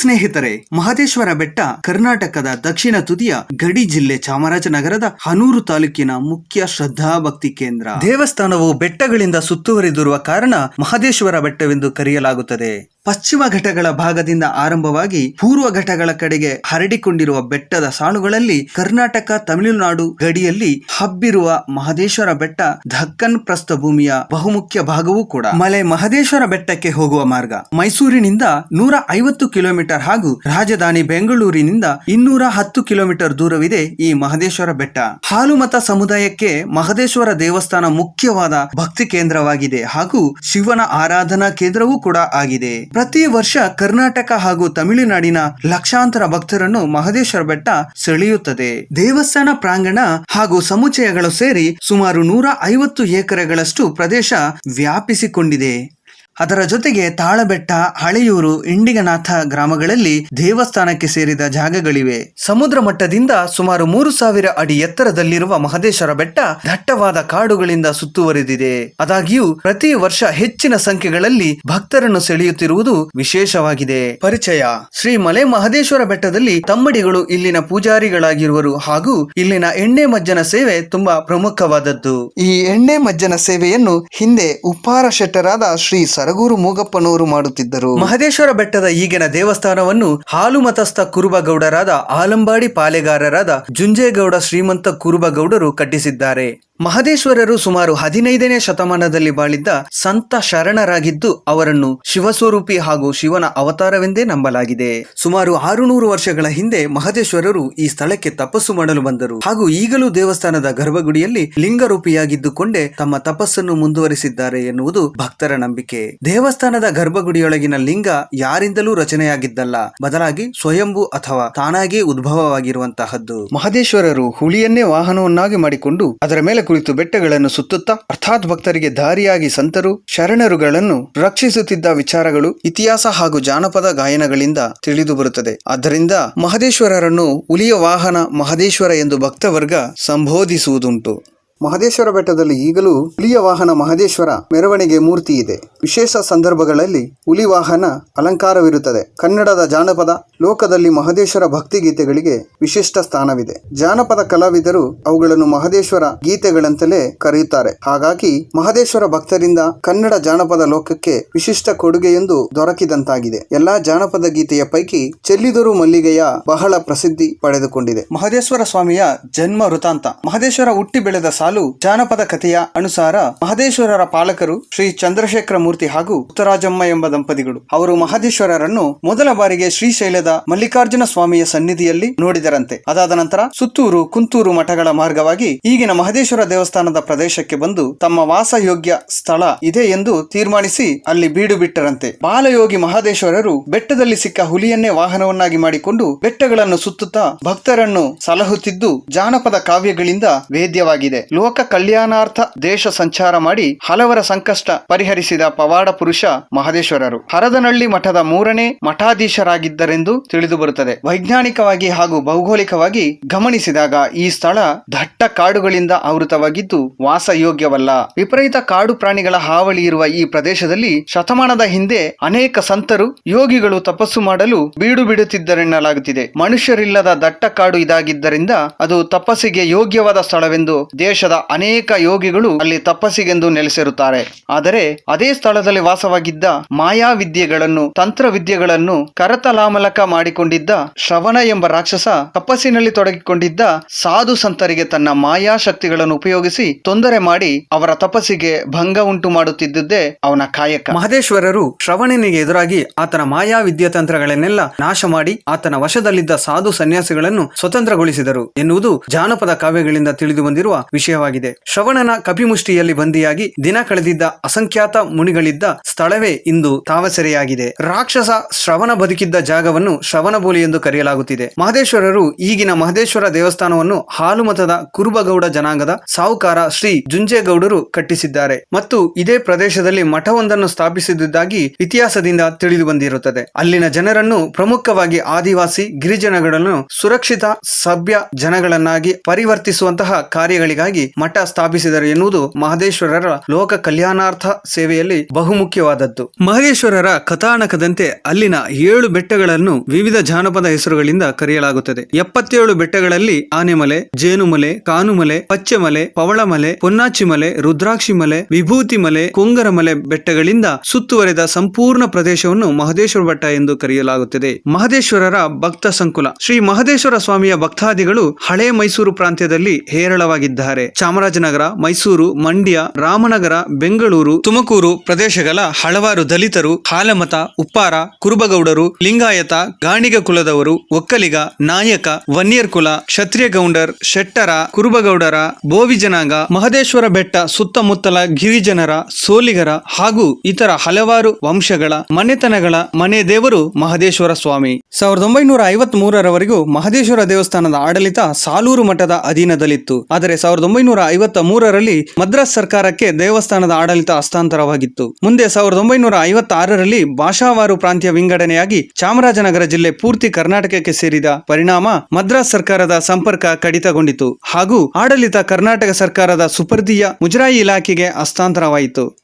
ಸ್ನೇಹಿತರೆ, ಮಹದೇಶ್ವರ ಬೆಟ್ಟ ಕರ್ನಾಟಕದ ದಕ್ಷಿಣ ತುದಿಯ ಗಡಿ ಜಿಲ್ಲೆ ಚಾಮರಾಜನಗರದ ಹನೂರು ತಾಲೂಕಿನ ಮುಖ್ಯ ಶ್ರದ್ಧಾಭಕ್ತಿ ಕೇಂದ್ರ. ದೇವಸ್ಥಾನವು ಬೆಟ್ಟಗಳಿಂದ ಸುತ್ತುವರಿದಿರುವ ಕಾರಣ ಮಹದೇಶ್ವರ ಬೆಟ್ಟವೆಂದು ಕರೆಯಲಾಗುತ್ತದೆ. ಪಶ್ಚಿಮ ಘಟ್ಟಗಳ ಭಾಗದಿಂದ ಆರಂಭವಾಗಿ ಪೂರ್ವ ಘಟ್ಟಗಳ ಕಡೆಗೆ ಹರಡಿಕೊಂಡಿರುವ ಬೆಟ್ಟದ ಸಾಲುಗಳಲ್ಲಿ ಕರ್ನಾಟಕ, ತಮಿಳುನಾಡು ಗಡಿಯಲ್ಲಿ ಹಬ್ಬಿರುವ ಮಹದೇಶ್ವರ ಬೆಟ್ಟ ದಕ್ಕನ್ ಪ್ರಸ್ಥಭೂಮಿಯ ಬಹುಮುಖ್ಯ ಭಾಗವೂ ಕೂಡ. ಮಲೆ ಮಹದೇಶ್ವರ ಬೆಟ್ಟಕ್ಕೆ ಹೋಗುವ ಮಾರ್ಗ ಮೈಸೂರಿನಿಂದ ನೂರ ಐವತ್ತು ಕಿಲೋಮೀಟರ್ ಹಾಗೂ ರಾಜಧಾನಿ ಬೆಂಗಳೂರಿನಿಂದ ಇನ್ನೂರ ಹತ್ತು ಕಿಲೋಮೀಟರ್ ದೂರವಿದೆ ಈ ಮಹದೇಶ್ವರ ಬೆಟ್ಟ. ಹಾಲುಮತ ಸಮುದಾಯಕ್ಕೆ ಮಹದೇಶ್ವರ ದೇವಸ್ಥಾನ ಮುಖ್ಯವಾದ ಭಕ್ತಿ ಕೇಂದ್ರವಾಗಿದೆ ಹಾಗೂ ಶಿವನ ಆರಾಧನಾ ಕೇಂದ್ರವೂ ಕೂಡ ಆಗಿದೆ. ಪ್ರತಿ ವರ್ಷ ಕರ್ನಾಟಕ ಹಾಗೂ ತಮಿಳುನಾಡಿನ ಲಕ್ಷಾಂತರ ಭಕ್ತರನ್ನು ಮಹದೇಶ್ವರ ಬೆಟ್ಟ ಸೆಳೆಯುತ್ತದೆ. ದೇವಸ್ಥಾನ ಪ್ರಾಂಗಣ ಹಾಗೂ ಸಮುಚ್ಚಯಗಳು ಸೇರಿ ಸುಮಾರು ನೂರ ಐವತ್ತು ಎಕರೆಗಳಷ್ಟು ಪ್ರದೇಶ ವ್ಯಾಪಿಸಿಕೊಂಡಿದೆ. ಅದರ ಜೊತೆಗೆ ತಾಳಬೆಟ್ಟ ಹಳೆಯೂರು ಇಂಡಿಗನಾಥ ಗ್ರಾಮಗಳಲ್ಲಿ ದೇವಸ್ಥಾನಕ್ಕೆ ಸೇರಿದ ಜಾಗಗಳಿವೆ. ಸಮುದ್ರ ಮಟ್ಟದಿಂದ ಸುಮಾರು ಮೂರು ಸಾವಿರ ಅಡಿ ಎತ್ತರದಲ್ಲಿರುವ ಮಹದೇಶ್ವರ ಬೆಟ್ಟ ದಟ್ಟವಾದ ಕಾಡುಗಳಿಂದ ಸುತ್ತುವರಿದಿದೆ. ಆದಾಗ್ಯೂ, ಪ್ರತಿ ವರ್ಷ ಹೆಚ್ಚಿನ ಸಂಖ್ಯೆಗಳಲ್ಲಿ ಭಕ್ತರನ್ನು ಸೆಳೆಯುತ್ತಿರುವುದು ವಿಶೇಷವಾಗಿದೆ. ಪರಿಚಯ. ಶ್ರೀ ಮಲೆ ಮಹದೇಶ್ವರ ಬೆಟ್ಟದಲ್ಲಿ ತಮ್ಮಡಿಗಳು ಇಲ್ಲಿನ ಪೂಜಾರಿಗಳಾಗಿರುವರು ಹಾಗೂ ಇಲ್ಲಿನ ಎಣ್ಣೆ ಮಜ್ಜನ ಸೇವೆ ತುಂಬಾ ಪ್ರಮುಖವಾದದ್ದು. ಈ ಎಣ್ಣೆ ಮಜ್ಜನ ಸೇವೆಯನ್ನು ಹಿಂದೆ ಉಪ್ಪಾರ ಶೆಟ್ಟರಾದ ಶ್ರೀ ಸರಗೂರು ಮೂಗಪ್ಪನವರು ಮಾಡುತ್ತಿದ್ದರು. ಮಹದೇಶ್ವರ ಬೆಟ್ಟದ ಈಗಿನ ದೇವಸ್ಥಾನವನ್ನು ಹಾಲು ಮತಸ್ಥ ಕುರುಬಗೌಡರಾದ ಆಲಂಬಾಡಿ ಪಾಲೆಗಾರರಾದ ಜುಂಜೇಗೌಡ ಶ್ರೀಮಂತ ಕುರುಬಗೌಡರು ಕಟ್ಟಿಸಿದ್ದಾರೆ. ಮಹದೇಶ್ವರರು ಸುಮಾರು ಹದಿನೈದನೇ ಶತಮಾನದಲ್ಲಿ ಬಾಳಿದ್ದ ಸಂತ ಶರಣರಾಗಿದ್ದು ಅವರನ್ನು ಶಿವಸ್ವರೂಪಿ ಹಾಗೂ ಶಿವನ ಅವತಾರವೆಂದೇ ನಂಬಲಾಗಿದೆ. ಸುಮಾರು ಆರುನೂರು ವರ್ಷಗಳ ಹಿಂದೆ ಮಹದೇಶ್ವರರು ಈ ಸ್ಥಳಕ್ಕೆ ತಪಸ್ಸು ಮಾಡಲು ಬಂದರು. ಹಾಗೂ ಈಗಲೂ ದೇವಸ್ಥಾನದ ಗರ್ಭಗುಡಿಯಲ್ಲಿ ಲಿಂಗರೂಪಿಯಾಗಿದ್ದುಕೊಂಡೇ ತಮ್ಮ ತಪಸ್ಸನ್ನು ಮುಂದುವರಿಸಿದ್ದಾರೆ ಎನ್ನುವುದು ಭಕ್ತರ ನಂಬಿಕೆ. ದೇವಸ್ಥಾನದ ಗರ್ಭಗುಡಿಯೊಳಗಿನ ಲಿಂಗ ಯಾರಿಂದಲೂ ರಚನೆಯಾಗಿದ್ದಲ್ಲ. ಬದಲಾಗಿ ಸ್ವಯಂಭೂ ಅಥವಾ ತಾನಾಗಿಯೇ ಉದ್ಭವವಾಗಿರುವಂತಹದ್ದು. ಮಹದೇಶ್ವರರು ಹುಲಿಯನ್ನೇ ವಾಹನವನ್ನಾಗಿ ಮಾಡಿಕೊಂಡು ಅದರ ಮೇಲೆ ಕುಳಿತು ಬೆಟ್ಟಗಳನ್ನು ಸುತ್ತುತ್ತಾ ಅರ್ಥಾತ್ ಭಕ್ತರಿಗೆ ದಾರಿಯಾಗಿ ಸಂತರು, ಶರಣರುಗಳನ್ನು ರಕ್ಷಿಸುತ್ತಿದ್ದ ವಿಚಾರಗಳು ಇತಿಹಾಸ ಹಾಗೂ ಜಾನಪದ ಗಾಯನಗಳಿಂದ ತಿಳಿದು ಬರುತ್ತದೆ. ಆದ್ದರಿಂದ ಮಹದೇಶ್ವರರನ್ನು ಹುಲಿಯ ವಾಹನ ಮಹದೇಶ್ವರ ಎಂದು ಭಕ್ತವರ್ಗ ಸಂಬೋಧಿಸುವುದುಂಟು. ಮಹದೇಶ್ವರ ಬೆಟ್ಟದಲ್ಲಿ ಈಗಲೂ ಹುಲಿಯ ವಾಹನ ಮಹದೇಶ್ವರ ಮೆರವಣಿಗೆ ಮೂರ್ತಿ ಇದೆ. ವಿಶೇಷ ಸಂದರ್ಭಗಳಲ್ಲಿ ಹುಲಿ ವಾಹನ ಅಲಂಕಾರವಿರುತ್ತದೆ. ಕನ್ನಡದ ಜಾನಪದ ಲೋಕದಲ್ಲಿ ಮಹದೇಶ್ವರ ಭಕ್ತಿ ಗೀತೆಗಳಿಗೆ ವಿಶಿಷ್ಟ ಸ್ಥಾನವಿದೆ. ಜಾನಪದ ಕಲಾವಿದರು ಅವುಗಳನ್ನು ಮಹದೇಶ್ವರ ಗೀತೆಗಳಂತಲೇ ಕರೆಯುತ್ತಾರೆ. ಹಾಗಾಗಿ ಮಹದೇಶ್ವರ ಭಕ್ತರಿಂದ ಕನ್ನಡ ಜಾನಪದ ಲೋಕಕ್ಕೆ ವಿಶಿಷ್ಟ ಕೊಡುಗೆಯೊಂದು ದೊರಕಿದಂತಾಗಿದೆ. ಎಲ್ಲಾ ಜಾನಪದ ಗೀತೆಯ ಪೈಕಿ ಚೆಲ್ಲಿದರು ಮಲ್ಲಿಗೆಯ ಬಹಳ ಪ್ರಸಿದ್ಧಿ ಪಡೆದುಕೊಂಡಿದೆ. ಮಹದೇಶ್ವರ ಸ್ವಾಮಿಯ ಜನ್ಮ ವೃತ್ತಾಂತ. ಮಹದೇಶ್ವರ ಹುಟ್ಟಿ ಬೆಳೆದ ಜಾನಪದ ಕಥೆಯ ಅನುಸಾರ ಮಹದೇಶ್ವರರ ಪಾಲಕರು ಶ್ರೀ ಚಂದ್ರಶೇಖರ ಮೂರ್ತಿ ಹಾಗೂ ಉತ್ತರಾಜಮ್ಮ ಎಂಬ ದಂಪತಿಗಳು. ಅವರು ಮಹದೇಶ್ವರರನ್ನು ಮೊದಲ ಬಾರಿಗೆ ಶ್ರೀಶೈಲದ ಮಲ್ಲಿಕಾರ್ಜುನ ಸ್ವಾಮಿಯ ಸನ್ನಿಧಿಯಲ್ಲಿ ನೋಡಿದರಂತೆ. ಅದಾದ ನಂತರ ಸುತ್ತೂರು, ಕುಂತೂರು ಮಠಗಳ ಮಾರ್ಗವಾಗಿ ಈಗಿನ ಮಹದೇಶ್ವರ ದೇವಸ್ಥಾನದ ಪ್ರದೇಶಕ್ಕೆ ಬಂದು ತಮ್ಮ ವಾಸಯೋಗ್ಯ ಸ್ಥಳ ಇದೆ ಎಂದು ತೀರ್ಮಾನಿಸಿ ಅಲ್ಲಿ ಬೀಡು ಬಿಟ್ಟರಂತೆ. ಬಾಲಯೋಗಿ ಮಹದೇಶ್ವರರು ಬೆಟ್ಟದಲ್ಲಿ ಸಿಕ್ಕ ಹುಲಿಯನ್ನೇ ವಾಹನವನ್ನಾಗಿ ಮಾಡಿಕೊಂಡು ಬೆಟ್ಟಗಳನ್ನು ಸುತ್ತುತ್ತಾ ಭಕ್ತರನ್ನು ಸಲಹುತ್ತಿದ್ದು ಜಾನಪದ ಕಾವ್ಯಗಳಿಂದ ವೇದ್ಯವಾಗಿದೆ. ಲೋಕ ಕಲ್ಯಾಣಾರ್ಥ ದೇಶ ಸಂಚಾರ ಮಾಡಿ ಹಲವರ ಸಂಕಷ್ಟ ಪರಿಹರಿಸಿದ ಪವಾಡ ಪುರುಷ ಮಹದೇಶ್ವರರು. ಹರದನಹಳ್ಳಿ ಮಠದ ಮೂರನೇ ಮಠಾಧೀಶರಾಗಿದ್ದರೆಂದು ತಿಳಿದು ಬರುತ್ತದೆ. ವೈಜ್ಞಾನಿಕವಾಗಿ ಹಾಗೂ ಭೌಗೋಳಿಕವಾಗಿ ಗಮನಿಸಿದಾಗ ಈ ಸ್ಥಳ ದಟ್ಟ ಕಾಡುಗಳಿಂದ ಆವೃತವಾಗಿದ್ದು ವಾಸಯೋಗ್ಯವಲ್ಲ. ವಿಪರೀತ ಕಾಡು ಪ್ರಾಣಿಗಳ ಹಾವಳಿ ಇರುವ ಈ ಪ್ರದೇಶದಲ್ಲಿ ಶತಮಾನದ ಹಿಂದೆ ಅನೇಕ ಸಂತರು, ಯೋಗಿಗಳು ತಪಸ್ಸು ಮಾಡಲು ಬೀಡು ಬಿಡುತ್ತಿದ್ದರೆನ್ನಲಾಗುತ್ತಿದೆ. ಮನುಷ್ಯರಿಲ್ಲದ ದಟ್ಟ ಕಾಡು ಇದಾಗಿದ್ದರಿಂದ ಅದು ತಪಸ್ಸಿಗೆ ಯೋಗ್ಯವಾದ ಸ್ಥಳವೆಂದು ದೇಶದ ಅನೇಕ ಯೋಗಿಗಳು ಅಲ್ಲಿ ತಪಸ್ಸಿಗೆಂದು ನೆಲೆಸಿರುತ್ತಾರೆ. ಆದರೆ ಅದೇ ಸ್ಥಳದಲ್ಲಿ ವಾಸವಾಗಿದ್ದ ಮಾಯಾ ವಿದ್ಯೆಗಳನ್ನು ತಂತ್ರ ವಿದ್ಯೆಗಳನ್ನು ಕರತಲಾಮಲಕ ಮಾಡಿಕೊಂಡಿದ್ದ ಶ್ರವಣ ಎಂಬ ರಾಕ್ಷಸ ತಪಸ್ಸಿನಲ್ಲಿ ತೊಡಗಿಕೊಂಡಿದ್ದ ಸಾಧು ಸಂತರಿಗೆ ತನ್ನ ಮಾಯಾ ಶಕ್ತಿಗಳನ್ನು ಉಪಯೋಗಿಸಿ ತೊಂದರೆ ಮಾಡಿ ಅವರ ತಪಸ್ಸಿಗೆ ಭಂಗ ಉಂಟು ಮಾಡುತ್ತಿದ್ದುದೇ ಅವನ ಕಾಯಕ. ಮಹದೇಶ್ವರರು ಶ್ರವಣನಿಗೆ ಎದುರಾಗಿ ಆತನ ಮಾಯಾ ವಿದ್ಯಾತಂತ್ರಗಳನ್ನೆಲ್ಲ ನಾಶ ಮಾಡಿ ಆತನ ವಶದಲ್ಲಿದ್ದ ಸಾಧು ಸನ್ಯಾಸಿಗಳನ್ನು ಸ್ವತಂತ್ರಗೊಳಿಸಿದರು ಎನ್ನುವುದು ಜಾನಪದ ಕಾವ್ಯಗಳಿಂದ ತಿಳಿದು ಬಂದಿರುವ ವಿಷಯವಾಗಿದೆ. ಶ್ರವಣನ ಕಪಿಮುಷ್ಟಿಯಲ್ಲಿ ಬಂದಿಯಾಗಿ ದಿನ ಕಳೆದಿದ್ದ ಅಸಂಖ್ಯಾತ ಮುನಿಗಳಿದ್ದ ಸ್ಥಳವೇ ಇಂದು ತಾವಸೆರೆಯಾಗಿದೆ. ರಾಕ್ಷಸ ಶ್ರವಣ ಬದುಕಿದ್ದ ಜಾಗವನ್ನು ಶ್ರವಣಬೋಲಿ ಎಂದು ಕರೆಯಲಾಗುತ್ತಿದೆ. ಮಹದೇಶ್ವರರು ಈಗಿನ ಮಹದೇಶ್ವರ ದೇವಸ್ಥಾನವನ್ನು ಹಾಲುಮತದ ಕುರುಬಗೌಡ ಜನಾಂಗದ ಸಾಹುಕಾರ ಶ್ರೀ ಜುಂಜೇಗೌಡರು ಕಟ್ಟಿಸಿದ್ದಾರೆ. ಮತ್ತು ಇದೇ ಪ್ರದೇಶದಲ್ಲಿ ಮಠವೊಂದನ್ನು ಸ್ಥಾಪಿಸಿದ್ದಾಗಿ ಇತಿಹಾಸದಿಂದ ತಿಳಿದು ಬಂದಿರುತ್ತದೆ. ಅಲ್ಲಿನ ಜನರನ್ನು ಪ್ರಮುಖವಾಗಿ ಆದಿವಾಸಿ ಗಿರಿಜನಗಳನ್ನು ಸುರಕ್ಷಿತ ಸಭ್ಯ ಜನಗಳನ್ನಾಗಿ ಪರಿವರ್ತಿಸುವಂತಹ ಕಾರ್ಯಗಳಿಗಾಗಿ ಮಠ ಸ್ಥಾಪಿಸಿದರು ಎನ್ನುವುದು ಮಹದೇಶ್ವರರ ಲೋಕ ಕಲ್ಯಾಣಾರ್ಥ ಸೇವೆಯಲ್ಲಿ ಬಹುಮುಖ್ಯವಾದದ್ದು. ಮಹದೇಶ್ವರರ ಕಥಾನಕದಂತೆ ಅಲ್ಲಿನ ಏಳು ಬೆಟ್ಟಗಳನ್ನು ವಿವಿಧ ಜಾನಪದ ಹೆಸರುಗಳಿಂದ ಕರೆಯಲಾಗುತ್ತದೆ. ಎಪ್ಪತ್ತೇಳು ಬೆಟ್ಟಗಳಲ್ಲಿ ಆನೆಮಲೆ, ಜೇನುಮಲೆ, ಕಾನುಮಲೆ, ಪಚ್ಚೆಮಲೆ, ಪವಳಮಲೆ, ಪೊನ್ನಾಚಿಮಲೆ, ರುದ್ರಾಕ್ಷಿಮಲೆ, ವಿಭೂತಿಮಲೆ, ಕುಂಗರಮಲೆ ಬೆಟ್ಟಗಳಿಂದ ಸುತ್ತುವರೆದ ಸಂಪೂರ್ಣ ಪ್ರದೇಶವನ್ನು ಮಹದೇಶ್ವರ ಬೆಟ್ಟ ಎಂದು ಕರೆಯಲಾಗುತ್ತದೆ. ಮಹದೇಶ್ವರರ ಭಕ್ತ ಸಂಕುಲ. ಶ್ರೀ ಮಹದೇಶ್ವರ ಸ್ವಾಮಿಯ ಭಕ್ತಾದಿಗಳು ಹಳೆ ಮೈಸೂರು ಪ್ರಾಂತ್ಯದಲ್ಲಿ ಹೇರಳವಾಗಿದ್ದಾರೆ. ಚಾಮರಾಜನಗರ, ಮೈಸೂರು, ಮಂಡ್ಯ, ರಾಮನಗರ, ಬೆಂಗಳೂರು, ತುಮಕೂರು ಪ್ರದೇಶಗಳ ಹಲವಾರು ದಲಿತರು, ಹಾಲಮತ, ಉಪ್ಪಾರ, ಕುರುಬಗೌಡರು, ಲಿಂಗಾಯತ, ಗಾಣಿಗ ಕುಲದವರು, ಒಕ್ಕಲಿಗ, ನಾಯಕ ವನ್ಯರ್ ಕುಲ ಕ್ಷತ್ರಿಯ ಗೌಂಡರ್ ಶೆಟ್ಟರ, ಕುರುಬಗೌಡರ, ಬೋವಿ ಜನಾಂಗ, ಮಹದೇಶ್ವರ ಬೆಟ್ಟ ಸುತ್ತಮುತ್ತಲ ಗಿರಿಜನರ, ಸೋಲಿಗರ ಹಾಗೂ ಇತರ ಹಲವಾರು ವಂಶಗಳ ಮನೆತನಗಳ ಮನೆ ದೇವರು ಮಹದೇಶ್ವರ ಸ್ವಾಮಿ. ಸಾವಿರದ ಒಂಬೈನೂರ ಐವತ್ತ್ ಮೂರರವರೆಗೂ ಮಹದೇಶ್ವರ ದೇವಸ್ಥಾನದ ಆಡಳಿತ ಸಾಲೂರು ಮಠದ ಅಧೀನದಲ್ಲಿತ್ತು. ಆದರೆ ಸಾವಿರದ ಒಂಬೈನೂರ ಐವತ್ತ ಮೂರರಲ್ಲಿ ಮದ್ರಾಸ್ ಸರ್ಕಾರಕ್ಕೆ ದೇವಸ್ಥಾನದ ಆಡಳಿತ ಹಸ್ತಾಂತರವಾಗಿತ್ತು. ಮುಂದೆ ಸಾವಿರದ ಒಂಬೈನೂರ ಐವತ್ತಾರರಲ್ಲಿ ಭಾಷಾವಾರು ಪ್ರಾಂತ್ಯ ವಿಂಗಡಣೆಯಾಗಿ ಚಾಮರಾಜನಗರ ಜಿಲ್ಲೆ ಪೂರ್ತಿ ಕರ್ನಾಟಕಕ್ಕೆ ಸೇರಿದ ಪರಿಣಾಮ ಮದ್ರಾಸ್ ಸರ್ಕಾರದ ಸಂಪರ್ಕ ಕಡಿತಗೊಂಡಿತು. ಹಾಗೂ ಆಡಳಿತ ಕರ್ನಾಟಕ ಸರ್ಕಾರದ ಸುಪರ್ದಿಯ ಮುಜರಾಯಿ ಇಲಾಖೆಗೆ ಹಸ್ತಾಂತರವಾಯಿತು.